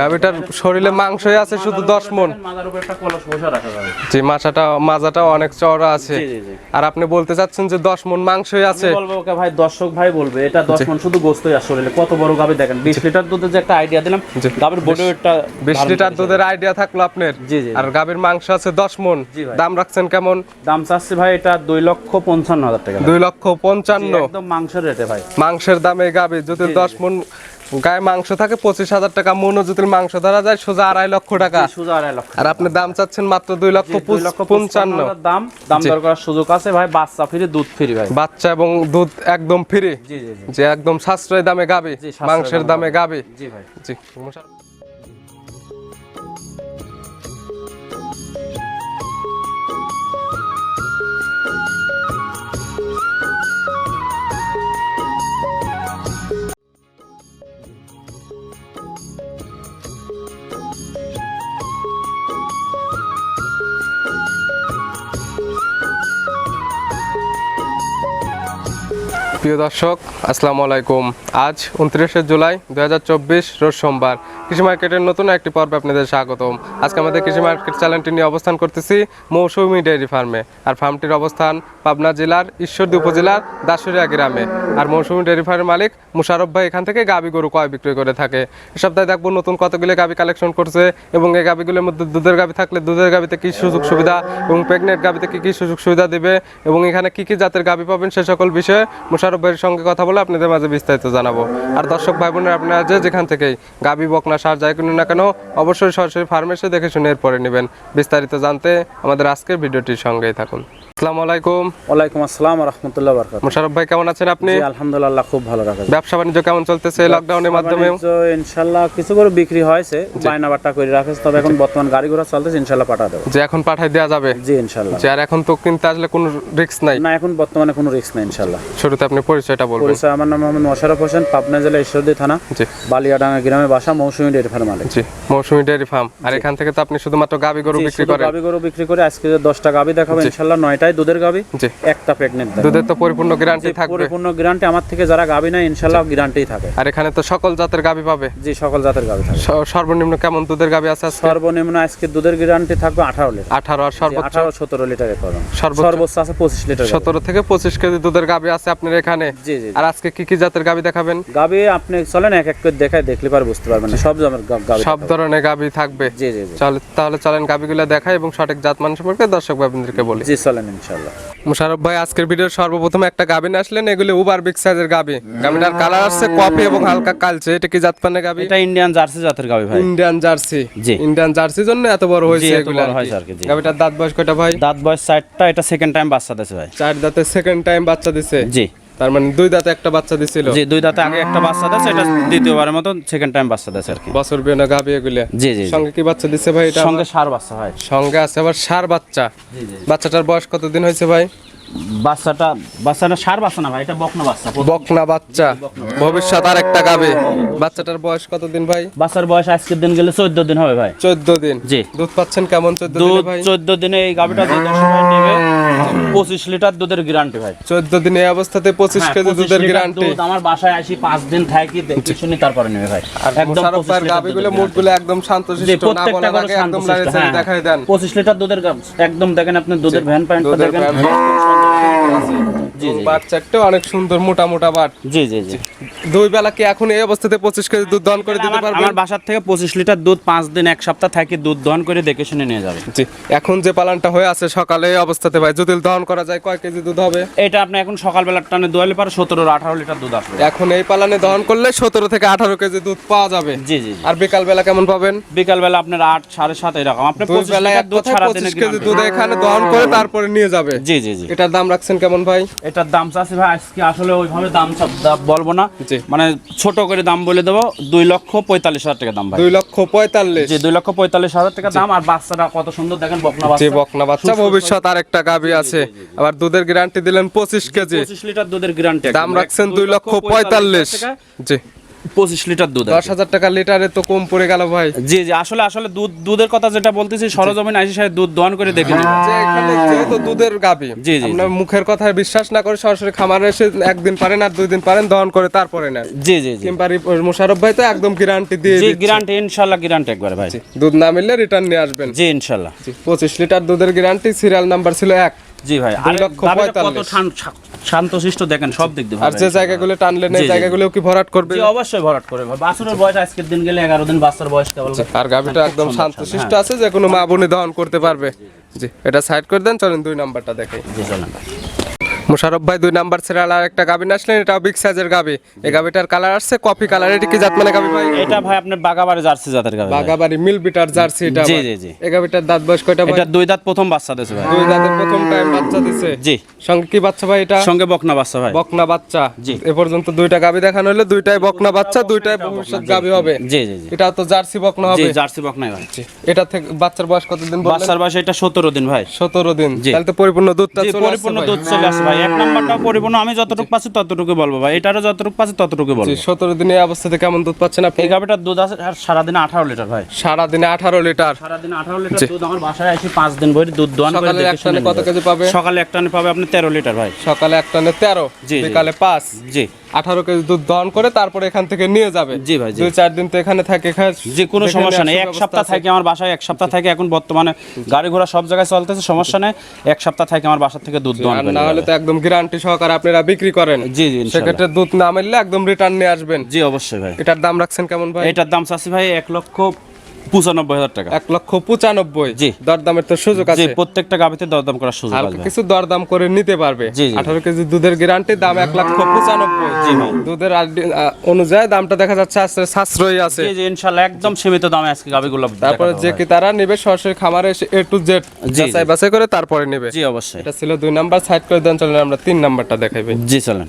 গাভিটার শরীরে মাংসই আছে শুধু দশ মন। জি মাছাটা মাজাটা অনেক চওড়া আছে। আর আপনি বলতে চাচ্ছেন যে দশ মন মাংসই আছে। ভাই দর্শক ভাই বলবে এটা দশ মন শুধু গোস্তই আছে শরীরে। কত বড় গাবি দেখেন বিশ লিটার দুধের যে একটা আইডিয়া দিলাম জি। গাবির বডি ওয়েটটা বিশ লিটার দুধের আইডিয়া থাকল আপনার। আর গাভীর মাংস আছে দশ মন। দাম রাখছেন কেমন? দাম চাচ্ছে ভাই এটা দুই লক্ষ পঞ্চান্ন হাজার টাকা। দুই লক্ষ পঞ্চান্ন। একদম মাংসের রেটে ভাই। মাংসের দামে গাবে যদি দশ মন গায়ে মাংস থাকে পঁচিশ হাজার টাকা মনোজুতির মাংস ধরা যায় সোজা আড়াই লক্ষ টাকা। সোজা আড়াই লক্ষ আর আপনি দাম চাচ্ছেন মাত্র দুই লক্ষ লক্ষ পঞ্চান্ন। দাম। দাম দর করার সুযোগ আছে ভাই বাচ্চা ফ্রি দুধ ফ্রি ভাই। বাচ্চা এবং দুধ একদম ফ্রি যে একদম সাশ্রয় দামে গাবে মাংসের দামে দামে গাবে। জি ভাই। জি প্রিয় দর্শক আসসালামু আলাইকুম। আজ উনত্রিশে জুলাই দুহাজার চব্বিশ রোজ সোমবার। কৃষি মার্কেটের নতুন একটি পর্বে আপনাদের স্বাগতম। আজকে আমাদের কৃষি মার্কেট চ্যানেলটি নিয়ে অবস্থান করতেছি মৌসুমী ডেয়ারি ফার্মে। আর ফার্মটির অবস্থান পাবনা জেলার ঈশ্বরদী উপজেলার দাসুরিয়া গ্রামে। আর মৌসুমী ডেয়ারি ফার্মের মালিক মুশারফ ভাই এখান থেকে গাবি গরু কয় বিক্রি করে থাকে। এ সপ্তাহে দেখব নতুন কতগুলো গাবি কালেকশন করছে এবং এই গাবিগুলোর মধ্যে দুধের গাবি থাকলে দুধের গাবিতে কি সুযোগ সুবিধা এবং প্রেগনেন্ট গাবিতে কি কি সুযোগ সুবিধা দেবে এবং এখানে কী কী জাতের গাবি পাবেন সে সকল বিষয়ে মুশারফ ভাইয়ের সঙ্গে কথা বলে আপনাদের মাঝে বিস্তারিত জানাব। আর দর্শক ভাই বোনের, আপনারা যে যেখান থেকেই গাবি বকনা সার যাই কিনুন না কেন, অবশ্যই সরাসরি ফার্মেসে দেখে শুনে এরপরে নেবেন। বিস্তারিত জানতে আমাদের আজকের ভিডিওটির সঙ্গেই থাকুন। আসসালামু আলাইকুম। ওয়ালাইকুম আসসালাম রাহমাতুল্লাহ বারাকাতুহু। ভাই কেমন আছেন আপনি? জি আলহামদুলিল্লাহ খুব ভালো রাখা ব্যবসা বাণিজ্য কেমন চলতেছে লকডাউনের মাধ্যমে ইনশাআল্লাহ কিছু করে বিক্রি হয়েছে বাটা করে তবে এখন বর্তমান গাড়ি ঘোড়া চলতেছে ইনশাআল্লাহ পাঠা দেব। যে এখন পাঠাই দেওয়া যাবে? জি ইনশাআল্লাহ। যে আর এখন তো কিনতে আসলে কোনো রিস্ক নাই? না এখন বর্তমানে কোনো রিস্ক নাই ইনশাআল্লাহ। শুরুতে আপনি পরিচয়টা বলবেন। পরিচয় আমার নাম মোহাম্মদ হোসেন পাবনা জেলা ঈশ্বরদী থানা জি। বালিয়াডাঙ্গা গ্রামে বাসা মৌসুমী ডেয়ারি ফার্ম মালিক। জি মৌসুমী ডেয়ারি ফার্ম। আর এখান থেকে তো আপনি শুধুমাত্র গাবি গরু বিক্রি করেন? গাবি গরু বিক্রি করে আজকে 10টা গাবি দেখাবো ইনশাআল্লাহ 9টা দুধের একটা প্রেগনেন্ট দুধের তো পরিপূর্ণ গ্যারান্টি থাকবে। পরিপূর্ণ গ্যারান্টি আমার থেকে যারা না ইনশাআল্লাহ গ্যারান্টি থাকে। আর এখানে তো সকল জাতের পাবে। জি সকল জাতের থাকবে সর্বনিম্ন কেমন দুধের আছে সর্বনিম্ন আজকে দুধের গ্যারান্টি থাকবে 18 লিটার। 18 আর সর্বোচ্চ? 17 পাবেন। সর্বোচ্চ? আছে 25 লিটার 17 থেকে 25 কেজি দুধের গাবি আছে আপনার এখানে। জি জি আর আজকে কি কি জাতের গাবি দেখাবেন? গাবি আপনি চলেন এক এক করে দেখায় দেখলে পার বুঝতে পারবেন সব জাতের সব ধরনের গাবি থাকবে। জি জি তাহলে চলেন গাবিগুলো দেখায় এবং সঠিক জাত মানুষ সম্পর্কে দর্শক ভাইবন্ধুকে বলি। জি চলেন ইনশাল্লাহ মুশারফ ভাই আজকের ভিডিওর সর্বপ্রথম একটা গাবি নিয়ে আসলেন এগুলো উবার বিগ সাইজের গাবি গাবিনার কালার আছে কফি এবং হালকা কালচে। এটা কি জাত পানে গাবি এটা ইন্ডিয়ান জার্সি জাতের গাবি ভাই। ইন্ডিয়ান জার্সি জি। ইন্ডিয়ান জার্সি জন্য এত বড় হয়েছে এত এগুলো। বড় স্যার জি। গাবিটার দাঁত বয়স কয়টা ভাই? দাঁত বয়স চারটা এটা সেকেন্ড টাইম বাচ্চা দিয়েছে ভাই। চার দাঁতে সেকেন্ড টাইম বাচ্চা দিছে জি। তার মানে দুই দাঁতে একটা বাচ্চা দিছিল? জি দুই দাঁতে আগে একটা বাচ্চা দিয়েছে এটা দ্বিতীয়বারের মতো সেকেন্ড টাইম বাচ্চা দিয়েছে আর কি। বছর বিয়ে গাবি এগুলো জি জি। সঙ্গে কি বাচ্চা দিছে ভাই এটা সঙ্গে সার বাচ্চা ভাই সঙ্গে আছে আবার সার বাচ্চা। জি জি বাচ্চাটার বয়স কতদিন হয়েছে ভাই? বাচ্চাটা বাচ্চাটা সার বাচ্চা না ভাই এটা বকনা বাচ্চা। বকনা বাচ্চা। ভবিষ্যৎ আর একটা গাবে। বাচ্চাটার বয়স কতদিন ভাই? বাচ্চার বয়স আজকের দিন গেলে চোদ্দ দিন হবে ভাই। চোদ্দ দিন। জি। দুধ পাচ্ছেন কেমন চোদ্দ দিনে দুধ ভাই? চোদ্দ দিনে এই দশ নেবে পঁচিশ লিটার দুধের গ্যারান্টি ভাই। চোদ্দ দিন এই অবস্থাতে পঁচিশ হ্যাঁ, কেজি দুধের গ্যারান্টি আমার বাসায় আসি পাঁচ দিন থাকি দেখি শুনি তারপরে নেবে ভাই। একদম মোশারফ 25 ভাইয়ের লিটার গাবিগুলো মুখগুলো একদম শান্ত প্রত্যেকটা একদম হ্যাঁ। দেখাই দেন। পঁচিশ লিটার দুধের একদম দেখেন আপনি দুধের ভ্যান প্যান্ট দেখেন। জি জি বাচ্চাটাও অনেক সুন্দর মোটা মোটা বাট। জি জি জি। দুই বেলা কি এখন এই অবস্থাতে পঁচিশ কেজি দুধ দহন করে দিতে আমার আমার বাসার থেকে পঁচিশ লিটার দুধ পাঁচ দিন এক সপ্তাহ থাকি দুধ দহন করে দেখে শুনে নিয়ে যাবে। জি এখন যে পালানটা হয়ে আছে সকালে এই অবস্থাতে ভাই যদি দহন করা যায় কয় কেজি দুধ হবে? এটা আপনি এখন সকালবেলার টানে দোয়ালে পারে সতেরো আঠারো লিটার দুধ আসবে। এখন এই পালানে দহন করলে সতেরো থেকে আঠারো কেজি দুধ পাওয়া যাবে। জি জি। আর বিকাল বেলা কেমন পাবেন? বিকালবেলা আপনার আট সাড়ে সাত এরকম। আপনি দুই পঁচিশ বেলায় লিটার দুধ সারা দিনে কেজি দুধ এখানে দহন করে তারপরে নিয়ে যাবে। জি জি জি। এটার দাম রাখছেন কেমন ভাই? এটার দাম চাচ্ছি ভাই আজকে আসলে ওইভাবে দাম বলব না। মানে ছোট করে দাম বলে দেবো দুই লক্ষ পঁয়তাল্লিশ হাজার টাকা দাম ভাই। দুই লক্ষ পঁয়তাল্লিশ। দুই লক্ষ পঁয়তাল্লিশ হাজার টাকা দাম আর বাচ্চাটা কত সুন্দর দেখেন বকনা বাচ্চা। বকনা বাচ্চা ভবিষ্যৎ আর একটা গাবি আছে। আবার দুধের গ্যারান্টি দিলেন পঁচিশ কেজি। পঁচিশ লিটার দুধের গ্যারান্টি দাম রাখছেন দুই লক্ষ পঁয়তাল্লিশ জি। পঁচিশ লিটার দুধ দশ হাজার টাকা লিটারে তো কম পড়ে গেল ভাই। জি জি আসলে আসলে দুধ দুধের কথা যেটা বলতেছি সরজমিন আইসি সাহেব দুধ দহন করে দেখে যেহেতু দুধের গাবি জি, জি, আপনার মুখের কথায় বিশ্বাস না করে সরাসরি খামারে এসে একদিন পারেন আর দুই দিন পারেন দহন করে তারপরে নেন। জি জি জি। কিংবা মোশারফ ভাই তো একদম গ্যারান্টি দিয়ে জি গ্যারান্টি ইনশাল্লাহ গ্যারান্টি একবার ভাই। দুধ না মিললে রিটার্ন নিয়ে আসবেন। জি ইনশাল্লাহ পঁচিশ লিটার দুধের গ্যারান্টি সিরিয়াল নাম্বার ছিল এক। জি ভাই আর লক্ষ কত শান্তশিষ্ট দেখেন সব দিক দিয়ে আর যে ভাই। জায়গাগুলো টানলেন এই। জায়গাগুলো কি ভরাট করবে জি অবশ্যই ভরাট করবে বাছুরের বয়স আজকের দিন গেলে এগারো দিন বাচ্চার বয়স কেবল আর গাবিটা একদম সুন্দর, শান্তশিষ্ট হ্যাঁ। আছে যে কোনো মা বোনে দহন করতে পারবে জি এটা সাইড করে দেন চলেন দুই নাম্বারটা দেখাই জি চলেন মুশারফ ভাই দুই নাম্বার সিরিয়াল আর একটা গাবি আসলেন এটা বিগ সাইজের গাবি। এই গাবিটার কালার আসছে কপি কালার এটা কি জাত মানে গাবি ভাই? এটা ভাই আপনার বাগাবাড়ি জার্সি জাতের গাবি। বাগাবাড়ি মিল বিটার জার্সি এটা জি, জি, জি। এই গাবিটার দাঁত বয়স কয়টা ভাই? এটা দুই দাঁত প্রথম বাচ্চা দিয়েছে ভাই। দুই দাঁতের প্রথম টাইম বাচ্চা দিছে। জি। সঙ্গে কি বাচ্চা ভাই এটা? সঙ্গে বকনা বাচ্চা ভাই। বকনা বাচ্চা? জি। এ পর্যন্ত দুইটা গাভি দেখানো হলে দুইটাই বকনা বাচ্চা দুইটাই ভবিষ্যৎ গাভি হবে। জি জি জি। এটা তো জার্সি বকনা জি জার্সি বকনাই ভাই। এটা থেকে বাচ্চার বয়স কতদিন বললেন? বাচ্চার বয়স এটা সতেরো দিন ভাই। সতেরো দিন। তাহলে তো পরিপূর্ণ দুধটা চলে আসছে পরিপূর্ণ দুধ চলে আসে ভাই। এক নাম্বারটাও পরিপূর্ণ। আমি যতটুকু পাচ্ছি ততটুকু বলব ভাই। এটারও যতটুকু পাচ্ছি ততটুকু বলব। জি সতেরো দিনে এই অবস্থাতে কেমন দুধ পাচ্ছেন আপনি? এই গাভিটার দুধ আছে আর সারাদিনে আঠারো লিটার ভাই। সারাদিনে আঠারো লিটার। সারাদিনে আঠারো লিটার দুধ। আমার বাসায় আসি পাঁচ দিন ভরে দুধ দোয়ান করে সকালে দেখে কত কেজি পাবে? সকালে এক টানে পাবে আপনি তেরো লিটার ভাই। সকালে এক টানে তেরো জি। বিকালে পাঁচ। জি। আঠারো কেজি দুধ দহন করে তারপরে এখান থেকে নিয়ে যাবে। জি ভাই, দুই চার দিন তো এখানে থাকে যে কোনো সমস্যা নেই। এক সপ্তাহ। থাকে আমার বাসায় এক সপ্তাহ থাকে এখন বর্তমানে গাড়ি ঘোড়া সব জায়গায় চলতেছে সমস্যা নেই। এক সপ্তাহ থাকে আমার বাসা থেকে দুধ করে না হলে তো একদম গ্যারান্টি সহকারে আপনারা বিক্রি করেন। জি জি সেক্ষেত্রে দুধ না মিললে একদম রিটার্ন নিয়ে আসবেন। জি অবশ্যই ভাই। এটার দাম রাখছেন কেমন ভাই? এটার দাম চাচ্ছি ভাই এক লক্ষ পঁচানব্বই হাজার টাকা। এক লক্ষ পঁচানব্বই। জি। দরদামের তো সুযোগ আছে। প্রত্যেকটা গাভিতে দরদাম করার সুযোগ আসবে। কিছু দরদাম করে নিতে পারবে। আঠারো কেজি দুধের গ্যারান্টি দাম এক লক্ষ পঁচানব্বই। জি দুধের অনুযায়ী দামটা দেখা যাচ্ছে আস্তে সাশ্রয়ী আছে। জি ইনশাল্লাহ একদম সীমিত দামে আজকে গাভিগুলো তারপরে যে কি তারা নেবে সরাসরি খামারে এসে এ টু জেড যাচাই বাছাই করে তারপরে নেবে। জি অবশ্যই। এটা ছিল দুই নাম্বার সাইড করে দেন চলেন আমরা তিন নাম্বারটা দেখাইবে জি চলেন।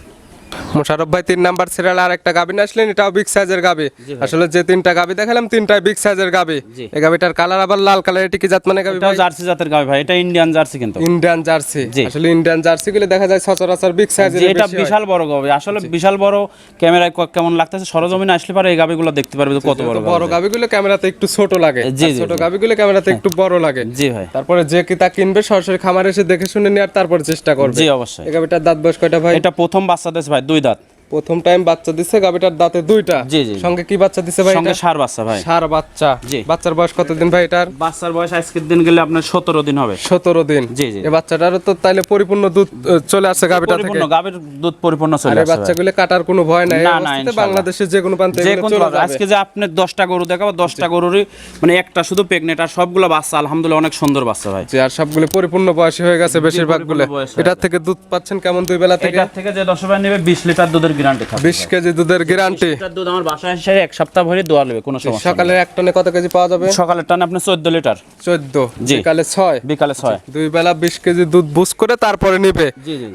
মোশারফ ভাই তিন নাম্বার সিরিয়াল আর একটা গাবি আসলেন এটাও বিগ সাইজের গাবি। আসলে যে তিনটা গাবি দেখালাম তিনটাই বিগ সাইজের গাবি। এই গাবিটার কালার আবার লাল কালার এটি কি জাত মানে গাবি ভাই? জার্সি জাতের গাভি ভাই এটা ইন্ডিয়ান জার্সি কিন্তু। Indian jersey. আসলে ইন্ডিয়ান জার্সি গুলো দেখা যায় সচরাচর বিগ সাইজের এটা বিশাল বড় গাভি আসলে বিশাল বড় ক্যামেরায় কেমন লাগতেছে? সরজমিনে আসলে পারে এই গাভিগুলো দেখতে পারবে কত বড় বড় গাবিগুলো ক্যামেরাতে একটু ছোট লাগে। ছোট। গাবিগুলো ক্যামেরাতে একটু বড় লাগে। জি ভাই। তারপরে যে কি তা কিনবে সরাসরি খামারে এসে দেখে শুনে নেওয়ার তারপর চেষ্টা করবে। জি অবশ্যই। এই গাবিটার দাঁত বয়স কয়টা ভাই? এটা প্রথম বাচ্চা দিয়েছে ভাই দুই দাঁত। প্রথম টাইম বাচ্চা দিচ্ছে গাবিটার দাঁতে দুইটা। জি, জি। সঙ্গে কি বাচ্চা দিছে ভাই সঙ্গে সার বাচ্চা ভাই। সার বাচ্চা। জি। বাচ্চার বয়স কতদিন ভাই এটার? বাচ্চার বয়স আজকের দিন গেলে আপনার সতেরো দিন হবে। সতেরো দিন। জি, জি। এই বাচ্চাটারও তো তাইলে পরিপূর্ণ দুধ চলে আসছে গাবিটা থেকে। পরিপূর্ণ গাভীর দুধ পরিপূর্ণ চলে আসছে ভাই। বাচ্চাগুলো কাটার কোনো ভয় নাই। না, না, বাংলাদেশে যে কোনো প্রান্তে যে কোন। আজকে যে আপনি দশটা গরু দেখাবো দশটা গরুরই মানে একটা শুধু প্রেগনেন্ট আর সবগুলো বাচ্চা আলহামদুলিল্লাহ অনেক সুন্দর বাচ্চা ভাই। যে আর সবগুলো পরিপূর্ণ বয়সী হয়ে গেছে বেশিরভাগগুলো। এটার থেকে দুধ পাচ্ছেন কেমন দুই বেলা থেকে? এটার থেকে যে দশ ভাই নেবে বিশ লিটার দুধের গ্যারান্টি বিশ কেজি দুধের গ্যারান্টি দুধ আমার বাসায় এসে এক সপ্তাহ ভরে দোয়া নেবে কোনো সমস্যা সকালে এক টনে কত কেজি পাওয়া যাবে? সকালের টানে আপনি চোদ্দ লিটার। চোদ্দ? বিকালে ছয়? বিকালে ছয়। দুই বেলা বিশ কেজি দুধ বুস করে তারপরে নিবে।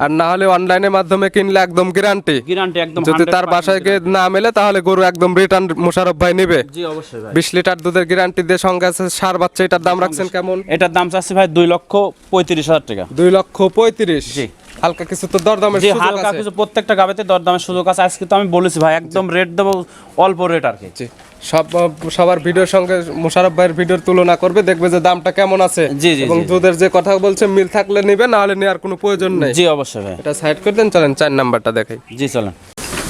আর না হলে অনলাইনের মাধ্যমে কিনলে একদম গ্যারান্টি গ্যারান্টি একদম যদি তার বাসায় গিয়ে না মেলে তাহলে গরু একদম রিটার্ন মোশারফ ভাই নিবে। জি অবশ্যই ভাই। বিশ লিটার দুধের গ্যারান্টি দিয়ে সঙ্গে আছে সার বাচ্চা এটার দাম রাখছেন কেমন? এটার দাম চাচ্ছি ভাই দুই লক্ষ পঁয়ত্রিশ হাজার টাকা। দুই লক্ষ পঁয়ত্রিশ। জি। হালকা কিছু তো দরদামের যে সুযোগ হালকা কিছু প্রত্যেকটা গাবেতে দরদামের সুযোগ আছে। আজকে তো আমি বলেছি ভাই একদম রেট দেবো অল্প রেট আর কি। জি। সব সবার ভিডিওর সঙ্গে মোশারফ ভাইয়ের ভিডিওর তুলনা করবে দেখবে যে দামটা কেমন আছে। জি, জি, এবং দুধের যে কথা বলছে মিল থাকলে নিবে না হলে নেওয়ার কোনো প্রয়োজন নেই। জি অবশ্যই ভাই। এটা সাইড করে দেন চলেন চার নাম্বারটা দেখাই। জি চলেন।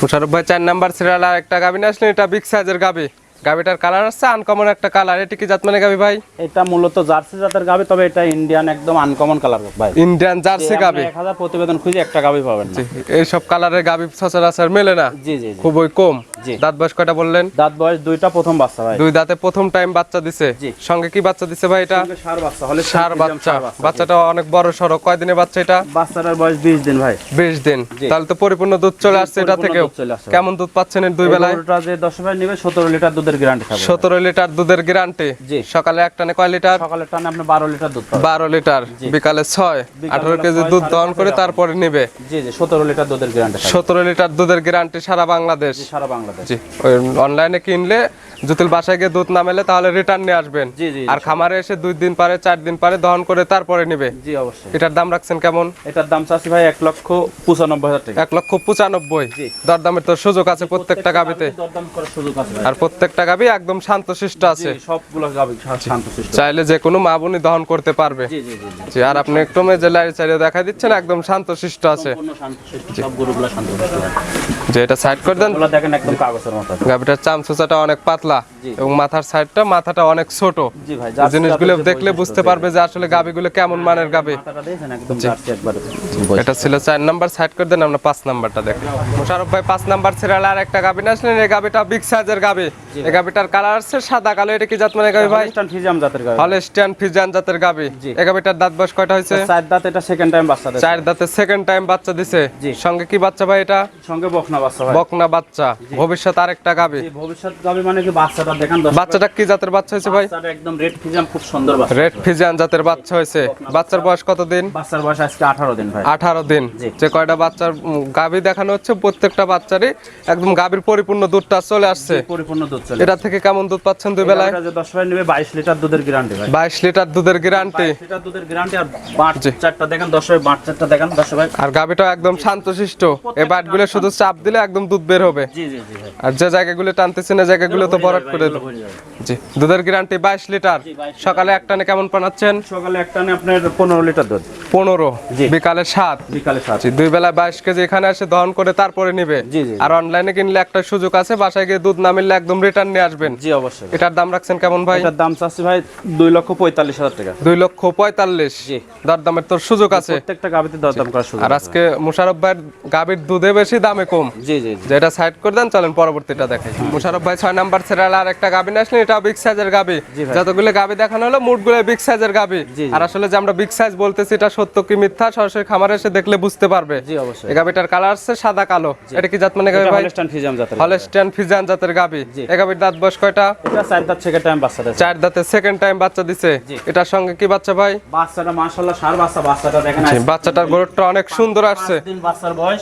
মোশারফ ভাই চার নাম্বার সিরিয়াল আর একটা গাবি নিয়ে আসলেন এটা বিগ সাইজের গাবি। গাবিটার কালার আছে আনকমন একটা কালার। এটি কি জাত মানে গাবি ভাই? এটা মূলত জার্সি জাতের গাবি তবে এটা ইন্ডিয়ান একদম আনকমন কালার ভাই। ইন্ডিয়ান জার্সি গাবি? এক হাজার প্রতিবেদন খুঁজে একটা গাবি পাবেন না। এইসব কালারের গাবি সচরাচর মেলে না? জি জি খুবই কম। দাঁত বয়স কয়টা বললেন? দাঁত বয়স দুইটা প্রথম বাচ্চা ভাই। দুই দাঁতে প্রথম টাইম বাচ্চা দিছে। সঙ্গে কি বাচ্চা দিছে ভাই এটা? সঙ্গে ষাঁড় বাচ্চা হলে সার বাচ্চা। বাচ্চাটা অনেক বড় সড়ো। কয়দিনে বাচ্চা এটা? বাচ্চাটার বয়স বিশ দিন ভাই। বিশ দিন। তাহলে তো পরিপূর্ণ দুধ চলে আসছে এটা থেকেও। দুধ আসছে। কেমন দুধ পাচ্ছেন দুই বেলায়? গরুটা যে দশ ভাই নেবে সতেরো লিটার দুধের দুধের গ্যারান্টি থাকবে। সতেরো লিটার দুধের গ্যারান্টি? জি। সকালে এক টানে কয় লিটার? সকালে টানে আপনি বারো লিটার দুধ পাবেন। বারো লিটার বিকালে ছয়। বিকালে আঠারো কেজি দুধ দহন করে তারপরে নিবে। জি জি সতেরো লিটার দুধের গ্যারান্টি থাকবে। সতেরো লিটার দুধের গ্যারান্টি সারা বাংলাদেশ। সারা বাংলাদেশ। জি অনলাইনে কিনলে জুতিল বাসায় গিয়ে দুধ না মেলে তাহলে রিটার্ন নিয়ে আসবেন। জি, জি, আর খামারে এসে দুই দিন পরে চার দিন পরে দহন করে তারপরে নিবে। জি অবশ্যই। এটার দাম রাখছেন কেমন? এটার দাম চাচ্ছি ভাই এক লক্ষ পঁচানব্বই হাজার টাকা। এক লক্ষ পঁচানব্বই। জি। দরদামের তো সুযোগ আছে প্রত্যেকটা গাবিতে আর প্রত্যেকটা গাবি একদম শান্তশিষ্ট আছে। সবগুলো গাবি শান্ত শিষ্ট চাইলে যে কোনো মা বোনই দহন করতে পারবে। জি জি জি আর আপনি একটু যে লাইট চাইলে দেখা দিচ্ছেন একদম শান্তশিষ্ট আছে। সম্পূর্ণ শান্ত শিষ্ট সব গরুগুলো শান্ত শিষ্ট ভাই। যে এটা সাইড করে দেন। এগুলো দেখেন একদম কাগজের মতো। গাবিটার চামচুচাটা অনেক পাতলা এবং মাথার সাইডটা মাথাটা অনেক ছোট। জি ভাই জিনিসগুলো দেখলে বুঝতে পারবে যে আসলে গাবিগুলো কেমন মানের গাবি এটা ছিল চার নাম্বার সাইড করে দেন আমরা পাঁচ নাম্বারটা দেখি মোশারফ ভাই পাঁচ নাম্বার সিরিয়াল আর একটা গাবি আসলেন এই গাবিটা বিগ সাইজের গাবি এই গাবিটার কালার আছে সাদা কালো এটা কি জাত মানে গাবি ভাই জাতের গাবি হলস্টিয়ান ফিজান জাতের গাবি এই গাবিটার দাঁত বয়স কয়টা হয়েছে? চার দাঁত এটা সেকেন্ড টাইম বাচ্চা চার দাঁতে সেকেন্ড টাইম বাচ্চা দিছে। সঙ্গে কি বাচ্চা ভাই এটা? সঙ্গে বকনা বাচ্চা বকনা বাচ্চা। ভবিষ্যৎ আরেকটা গাবি। ভবিষ্যৎ গাবি মানে কি বাচ্চাটা? দেখেন বাচ্চাটা কি জাতের বাচ্চা হয়েছে ভাই? বাচ্চাটা একদম রেড ফ্রিজিয়াম খুব সুন্দর বাচ্চা। রেড ফিজান জাতের বাচ্চা হয়েছে। বাচ্চার বয়স কতদিন বাচ্চার বয়স আজকে আঠারো দিন ভাই। আঠারো দিন। যে কয়টা বাচ্চার গাভী দেখানো হচ্ছে প্রত্যেকটা বাচ্চারই একদম গাভীর পরিপূর্ণ দুধটা চলে আসছে। পরিপূর্ণ দুধ চলে এটা থেকে কেমন দুধ পাচ্ছেন দুই বেলায়? এটা যে দশ ভাই নেবে বাইশ লিটার দুধের গ্যারান্টি ভাই। বাইশ লিটার দুধের গ্যারান্টি বাইশ লিটার দুধের গ্যারান্টি আর বাট চারটা দেখেন দশ ভাই বাট চারটা দেখেন দশ ভাই। আর গাভীটা একদম শান্তশিষ্ট। এই বাটগুলো শুধু চাপ দিলে একদম দুধ বের হবে। আর যে জায়গাগুলো টানতেছেন এই জায়গাগুলো তো বরট করে দেবো। জি দুধের গ্যারান্টি বাইশ লিটার। জি, 22 সকালে একটানে কেমন বানাচ্ছেন? সকালে একটা নে আপনার পনেরো লিটার দুধ। পনেরো বিকালে সাত। বিকালে সাত। দুই বেলা বাইশ কেজি এখানে এসে দহন করে তারপরে নিবে। আর অনলাইনে কিনলে একটা সুযোগ আছে বাসায় গিয়ে দুধ না মিললে একদম রিটার্ন নিয়ে আসবেন। জি অবশ্যই। এটার দাম রাখছেন কেমন ভাই? এটার দাম চাচ্ছি ভাই দুই লক্ষ পঁয়তাল্লিশ হাজার টাকা। দুই লক্ষ পঁয়তাল্লিশ। জি। দরদামের তোর সুযোগ আছে। প্রত্যেকটা গাবিতে দরদাম করার সুযোগ আর আজকে মুশারফ ভাইয়ের গাভীর দুধে বেশি দামে কম। জি জি জি। যেটা সাইড করে দেন চলেন পরবর্তীটা দেখাই। মুশারফ ভাই ছয় নাম্বার সিরিয়াল আর একটা গাবি আসলে এটা বিগ সাইজের গাবি যতগুলো গাবি দেখানো হলো মুটগুলো বিগ সাইজের গাবি। আর আসলে যে আমরা বিগ সাইজ বলতেছি এটা সত্য কি মিথ্যা সরাসরি খামারে এসে দেখলে বুঝতে পারবে। জি অবশ্যই। এই গাবিটার কালার আছে সাদা কালো। এটা কি জাত মানে গাবি ভাই? হলস্টাইন জাতের। ফিজান জাতের গাবি এই গাবির দাঁত বয়স কয়টা? এটা চার দাঁত সেকেন্ড টাইম বাচ্চা চার দাঁতে সেকেন্ড টাইম বাচ্চা দিছে। এটার সঙ্গে কি বাচ্চা ভাই? বাচ্চাটা মাশাআল্লাহ সার বাচ্চা বাচ্চাটা দেখেন বাচ্চাটার গ্রোথটা অনেক সুন্দর আসছে। পাঁচ দিন বাচ্চার বয়স।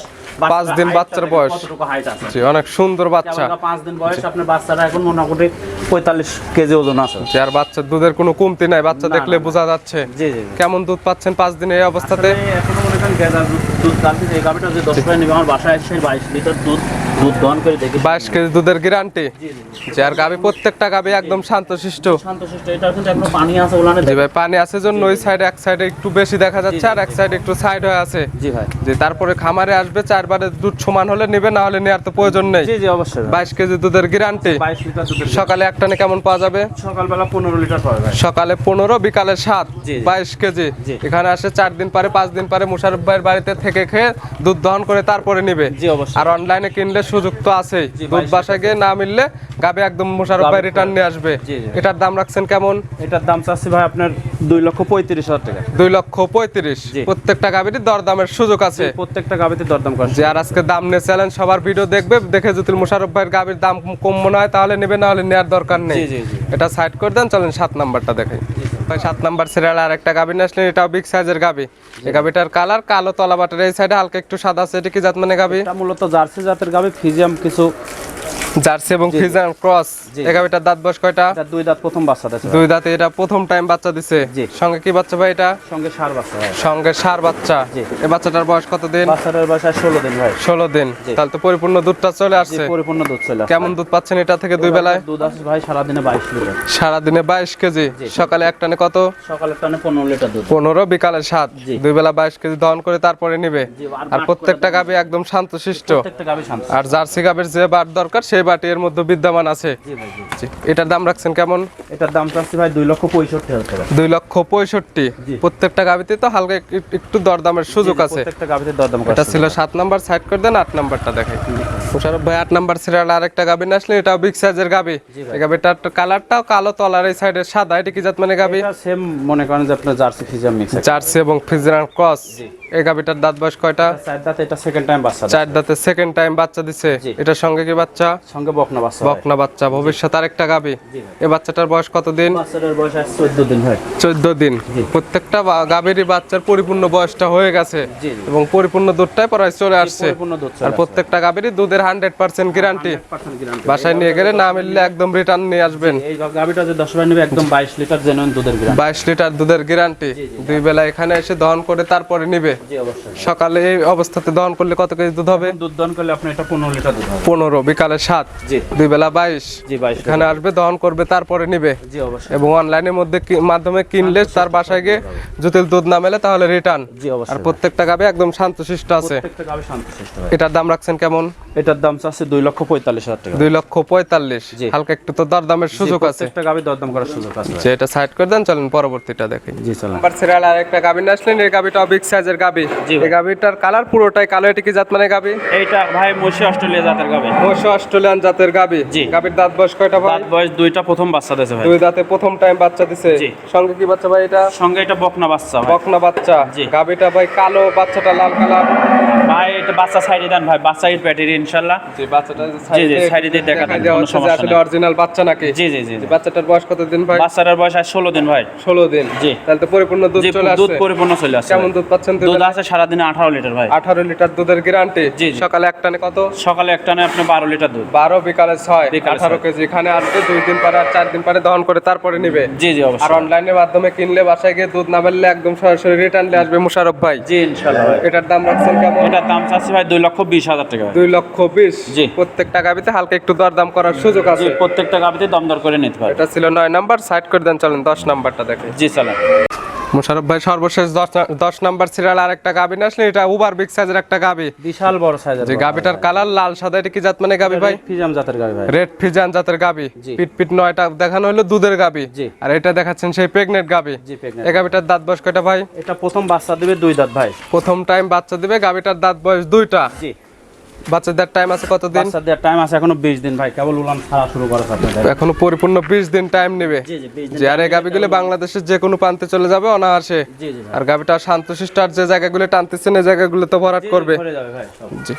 পাঁচ দিন বাচ্চার বয়স। কতটুকু হাইট আছে? জি অনেক সুন্দর বাচ্চা। পাঁচ দিন বয়স আপনার বাচ্চাটা এখন মোটামুটি পঁয়তাল্লিশ কেজি ওজন আছে। আর বাচ্চার দুধের কোনো কমতি নাই বাচ্চা দেখলে। বোঝা যাচ্ছে। জি জি কেমন দুধ পাচ্ছেন পাঁচ দিনে এই অবস্থাতে? এখনও মনে করেন দুধ- কালকে যে গাভিটা যে দশ টাকা নিবে আমার বাসায় এসে বাইশ লিটার দুধ দুধ দহন করে দেখি বাইশ কেজি দুধের গ্যারান্টি জি জি জি। আর গাবি প্রত্যেকটা গাবি একদম শান্তশিষ্ট। শান্তশিষ্ট এটা কিন্তু এখনও পানি আছে ওলানে জি ভাই পানি আছে জন্য ওই সাইডে এক সাইডে একটু বেশি দেখা যাচ্ছে আর এক সাইডে একটু সাইড হয়ে আছে। জি ভাই। যে তারপরে খামারে আসবে চারবারে দুধ সমান হলে নেবে না হলে নেওয়ার তো প্রয়োজন নেই। জি জি অবশ্যই ভাই। বাইশ কেজি দুধের গ্যারান্টি বাইশ লিটার দুধের সকালে একটানে কেমন পাওয়া যাবে? সকালবেলা পনেরো লিটার পাবে ভাই সকালে পনেরো বিকালে সাত। জি, জি। বাইশ কেজি। এখানে আসে চার দিন পরে পাঁচ দিন পরে মুশারফ ভাইয়ের বাড়িতে থেকে খেয়ে দুধ দহন করে তারপরে নিবে। জি অবশ্যই। আর অনলাইনে কিনলে সুযোগ তো আছেই। দুধ 22 বাসায় গিয়ে না মিললে গাবে একদম মুশারফ ভাই রিটার্ন নিয়ে আসবে। এটার দাম রাখছেন কেমন? এটার দাম চাচ্ছি ভাই আপনার দুই লক্ষ পঁয়ত্রিশ হাজার টাকা। দুই লক্ষ পঁয়ত্রিশ। প্রত্যেকটা গাভীর দরদামের সুযোগ আছে। প্রত্যেকটা গাভিতে দরদাম করা যে আর আজকে দাম নিয়ে চ্যালেঞ্জ সবার ভিডিও দেখবে দেখে যদি মুশারফ ভাইয়ের গাভীর দাম কম মনে হয় তাহলে নেবে না হলে নেওয়ার দরকার নেই। এটা সাইড করে দেন চলেন সাত নাম্বারটা দেখাই। সাত নাম্বার সিরিয়াল আর একটা গাভী নিয়ে আসলেন এটাও বিগ সাইজের গাভি। এই গাভীটার কালার কালো তলা বাটার এই সাইডে হালকা একটু সাদা আছে এটা কি জাত মানে গাভী মূলত জার্সি জাতের গাভি ফিজিয়াম কিছু জার্সি এবং ফিজান ক্রস। গাভীটার দাঁত বয়স কয়টা? এটা দুই দাঁত প্রথম বাচ্চা ভাই। দুই দাঁতে এটা প্রথম টাইম বাচ্চা দিছে। সঙ্গে কি বাচ্চা ভাই এটা? সঙ্গে সার বাচ্চা ভাই সঙ্গে সার বাচ্চা। এই বাচ্চাটার বয়স কত দিন বাচ্চাটার বাসায় ষোলো দিন ভাই। ষোলো দিন। তাহলে তো পরিপূর্ণ দুধটা চলে আসছে। পরিপূর্ণ দুধ চলে। কেমন দুধ পাচ্ছেন এটা থেকে দুই বেলায়? দুধ আছে ভাই সারাদিনে বাইশ লিটার। সারাদিনে বাইশ কেজি। সকালে এক টানে কত? সকালের টানে পনেরো লিটার দুধ। পনেরো বিকালে সাত। দুই বেলা বাইশ কেজি দহন করে তারপরে নিবে। আর প্রত্যেকটা গাবি একদম শান্তশিষ্ট। প্রত্যেকটা গাভি শান্ত। আর জার্সি গাবের যে বাট দরকার সেই বাটি এর মধ্যে বিদ্যমান আছে। এটার দাম রাখছেন কেমন? এটার দাম চাচ্ছি ভাই দুই লক্ষ পঁয়ষট্টি হাজার টাকা। দুই লক্ষ পঁয়ষট্টি? প্রত্যেকটা গাবিতে তো হালকা একটু দরদামের সুযোগ আছে। প্রত্যেকটা গাভিতে দরদাম এটা ছিল সাত নাম্বার সাইড করে দেন আট নাম্বারটা দেখাই। মুশারফ ভাই আট নাম্বার সিরিয়াল আর একটা গাবি না আসলে এটাও বিগ সাইজের গাবি এই গাবিটার কালারটাও কালো তলার এই সাইডে সাদা। এটা কি জাত মানে গাবি সেম মনে করেন যে আপনার জার্সি ফিজিয়াম মিক্স জার্সি এবং ফিজরান ক্রস এই গাবিটার দাঁত বয়স কয়টা? চার দাঁত এটা সেকেন্ড টাইম বাচ্চা চার দাঁতে সেকেন্ড টাইম বাচ্চা দিছে। এটার সঙ্গে কি বাচ্চা? সঙ্গে বকনা বাচ্চা বকনা বাচ্চা। ভবিষ্যৎ আরেকটা গাবি। এই বাচ্চাটার বয়স কতদিন? বাচ্চাটার বয়স আছে চোদ্দ দিন হয়। চোদ্দ দিন। প্রত্যেকটা গাভীরই বাচ্চার পরিপূর্ণ বয়সটা হয়ে গেছে। এবং পরিপূর্ণ দুধটাই প্রায় চলে আসছে। আর প্রত্যেকটা গাভীরই দুধের হান্ড্রেড পার্সেন্ট গ্যারান্টি বাসায় নিয়ে গেলে না মিললে একদম রিটার্ন নিয়ে আসবেন। এই গাভিটা যে দশ ভাই নেবে একদম বাইশ লিটার জেনুইন দুধের বাইশ লিটার দুধের গ্যারান্টি দুই বেলা এখানে এসে দহন করে তারপরে নিবে। সকালে অবস্থাতে দহন করলে কত কেজি দুধ হবে? দুধ দান করলে আপনি এটা পনেরো লিটার দুধ হবে। পনেরো বিকালে সাত জি। দুই বেলা বাইশ। জি বাইশ এখানে আসবে দহন করবে তারপরে নিবে। জি অবশ্যই। এবং অনলাইনের মধ্যে মাধ্যমে কিনলে তার বাসায় গিয়ে যদি দুধ না মেলে তাহলে রিটার্ন জি অবশ্যই। আর প্রত্যেকটা গাবে একদম শান্তশিষ্ট আছে। প্রত্যেকটা গাভি শান্তশিষ্ট হয়। এটার দাম রাখছেন কেমন? এটার দাম চাচ্ছে দুই লক্ষ পঁয়তাল্লিশ হাজার টাকা। দুই লক্ষ পঁয়তাল্লিশ। জি। হালকা একটু তো দরদামের সুযোগ আছে। প্রত্যেকটা গাভি দরদাম করার সুযোগ আছে। এটা সাইড করে দেন চলেন পরবর্তীটা দেখি। জি চলেন। নাম্বার সিরিয়াল আর একটা গাবি আসলেন এই গাবিটা বিগ সাইজের গাবি। ভাই। এই গাবিটার কালার পুরোটাই কালো এটা কি জাত মানে গাবি এইটা ভাই মসি অস্ট্রেলিয়া জাতের গাভি। অবশ্য অস্ট্রেলিয়ান জাতের গাবি জি। গাবির দাঁত বয়স কয়টা ভাই? দাঁত বয়স দুইটা প্রথম বাচ্চা দিয়েছে ভাই। দুই দাঁতে প্রথম টাইম বাচ্চা দিছে। জি। সঙ্গে কি বাচ্চা ভাই এটা? সঙ্গে এটা বকনা বাচ্চা ভাই। বকনা বাচ্চা। গাবিটা ভাই কালো বাচ্চাটা লাল কালার। ভাই এটা বাচ্চা সাইডে দেন ভাই বাচ্চা ইট ব্যাটারি ইনশাল্লাহ। জি বাচ্চাটা জি, side দিয়ে দেখা দেন, কোনো সমস্যা নেই। অরিজিনাল বাচ্চা নাকি? জি জি জি। বাচ্চাটার বয়স কতদিন ভাই? বাচ্চাটার বয়স আছে ষোলো দিন ভাই। ষোলো দিন। জি। তাহলে তো পরিপূর্ণ দুধ চলে দুধ পরিপূর্ণ চলে আসছে কেমন দুধ পাচ্ছেন দুধ আছে সারাদিনে আঠারো লিটার ভাই। আঠারো লিটার দুধের গ্যারান্টি জি। সকালে এক টানে কত? সকালে একটা নেই আপনি বারো লিটার দুধ। বারো বিকালে ছয়। বিকালে আঠারো কেজি। এখানে আসবে দুই দিন পরে আর চার দিন পরে দহন করে তারপরে নিবে। জি জি আর অনলাইনের মাধ্যমে কিনলে বাসায় গিয়ে দুধ না পেলে একদম সরাসরি রিটার্ন আসবে মুশারফ ভাই। জি ইনশাল্লাহ এটার দাম রাখছেন কেমন? এটার দাম চাচ্ছি ভাই দুই লক্ষ বিশ হাজার টাকা দুই লক্ষ বিশ। জি। প্রত্যেকটা গাবিতে হালকা একটু দরদাম করার সুযোগ আছে। প্রত্যেকটা গাভিতে দমদর করে নিতে পারে এটা ছিল নয় নাম্বার সাইড করে দেন চলেন দশ নাম্বারটা দেখে। জি চলেন। মুশারফ ভাই সর্বশেষ দশ নাম্বার সিরিয়াল আর একটা গাবি না আসলে? এটা উবার বিগ সাইজের একটা গাবি। বিশাল বড় সাইজের যে গাবিটার কালার লাল সাদা এটা কি জাত মানে গাবি ভাই? ফিজাম জাতের গাভি ভাই। রেড ফিজান জাতের গাবি। পিট পিট নয়টা দেখানো হলো দুধের গাবি। আর এটা দেখাচ্ছেন সেই প্রেগনেন্ট গাবি। এই গাবিটার দাঁত বয়স কয়টা ভাই? এটা প্রথম বাচ্চা দিবে দুই দাঁত ভাই। প্রথম টাইম বাচ্চা দিবে গাবিটার দাঁত বয়স দুইটা। জি। বাচ্চাদের টাইম আছে কতদিন? বাচ্চা দেওয়ার টাইম আছে এখনও বিশ দিন ভাই কেবল উলান ছাড়া শুরু আপনাদের এখনও পরিপূর্ণ বিশ দিন টাইম নেবে। জি জি আর এই গাবিগুলো বাংলাদেশের যে কোনো প্রান্তে চলে যাবে অনায়াসে। আর গাবিটা শান্তশিষ্ট আর যে জায়গাগুলো টানতেছেন এই জায়গাগুলো তো ভরাট করবে। জি।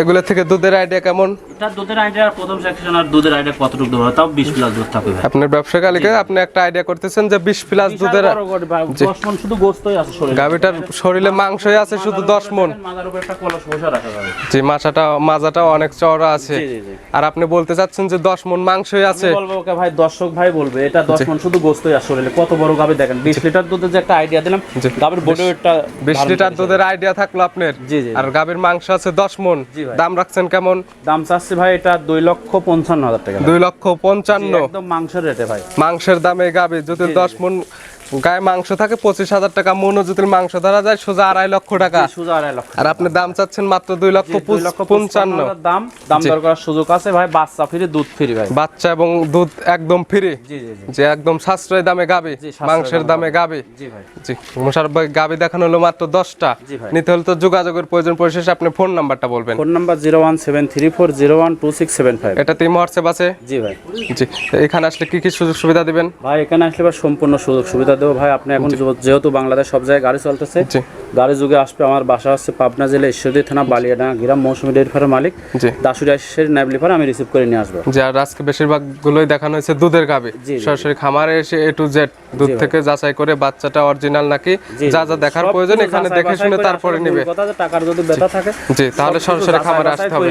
এগুলো থেকে দুধের আইডিয়া কেমন? এটা দুধের আইডিয়া প্রথম সেকশন আর দুধের আইডিয়া কতটুকু দুধ তাও বিশ প্লাস দুধ থাকবে আপনার ব্যবসা কালিকে আপনি একটা আইডিয়া করতেছেন যে প্লাস দুধের শুধু গোস্তই আছে শরীরে। গাবিটার শরীরে মাংসই আছে শুধু দশ মন। মাথার উপর একটা কলস বসে রাখা যাবে জি মাছাটা মাজাটাও অনেক চওড়া আছে। আর আপনি বলতে চাচ্ছেন যে দশ মন মাংসই আছে। বলব ভাই দর্শক ভাই বলবে এটা দশ মন শুধু গোস্তই শরীরে কত বড় গাবি দেখেন। বিশ লিটার দুধের যে একটা আইডিয়া দিলাম। গাবির বডি ওয়েটটা বিশ লিটার দুধের আইডিয়া থাকল আপনার। আর গাবির মাংস আছে দশ মন। দাম রাখছেন কেমন? দাম চাচ্ছি ভাই এটা দুই লক্ষ পঞ্চান্ন হাজার টাকা। দুই লক্ষ পঞ্চান্ন। একদম মাংসের রেটে ভাই। মাংসের দামে গাবি যদি দশ মন গায়ে মাংস থাকে পঁচিশ হাজার টাকা যদি মাংস ধরা যায় সোজা আড়াই লক্ষ টাকা। সুজা আড়াই লক্ষ আর আপনি দাম চাচ্ছেন মাত্র দুই লক্ষ পঞ্চান্ন। দাম। দাম দর করার সুযোগ আছে ভাই বাচ্চা ফ্রি দুধ ফ্রি ভাই। বাচ্চা এবং দুধ একদম ফ্রি। যে একদম সাশ্রয় দামে গাবি মাংসের দামে গাবি। জি ভাই। জি মোশারফ ভাই গাবি দেখানো হলো মাত্র দশটা। নিতে হলে তো যোগাযোগের প্রয়োজন পরিশেষে আপনি ফোন নাম্বারটা বলবেন। Phone number zero one seven three four zero one two six seven five. এটাতেই হোয়াটসঅ্যাপ আছে? জি ভাই। জি এখানে আসলে কি কি সুযোগ সুবিধা দিবেন? ভাই এখানে আসলে সম্পূর্ণ সুযোগ সুবিধা দেবো ভাই আপনি এখন যেহেতু বাংলাদেশ সব জায়গায় গাড়ি চলতেছে গাড়ি যুগে আসবে আমার বাসা হচ্ছে পাবনা জেলা ঈশ্বরদী থানা বালিয়াডাঙ্গা গ্রাম মৌসুমী ডেয়ারি ফার্মের মালিক জি। দাসুরি আশিসের ফার্ম আমি রিসিভ করে নিয়ে আসব। যে আর আজকে বেশিরভাগ গুলোই দেখানো হয়েছে দুধের গাবি। সরাসরি খামারে এসে এ টু জেড দুধ থেকে যাচাই করে বাচ্চাটা অরিজিনাল নাকি যা যা দেখার প্রয়োজন এখানে দেখে শুনে তারপরে নিবে। কথা টাকার যদি ব্যথা থাকে জি তাহলে সরাসরি খামারে আসতে হবে।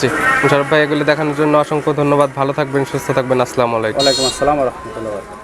জি মুশারফ ভাই এগুলো দেখানোর জন্য অসংখ্য ধন্যবাদ ভালো থাকবেন সুস্থ থাকবেন আসসালামু আলাইকুম। ওয়ালাইকুম আসসালাম রহমতুল্লাহ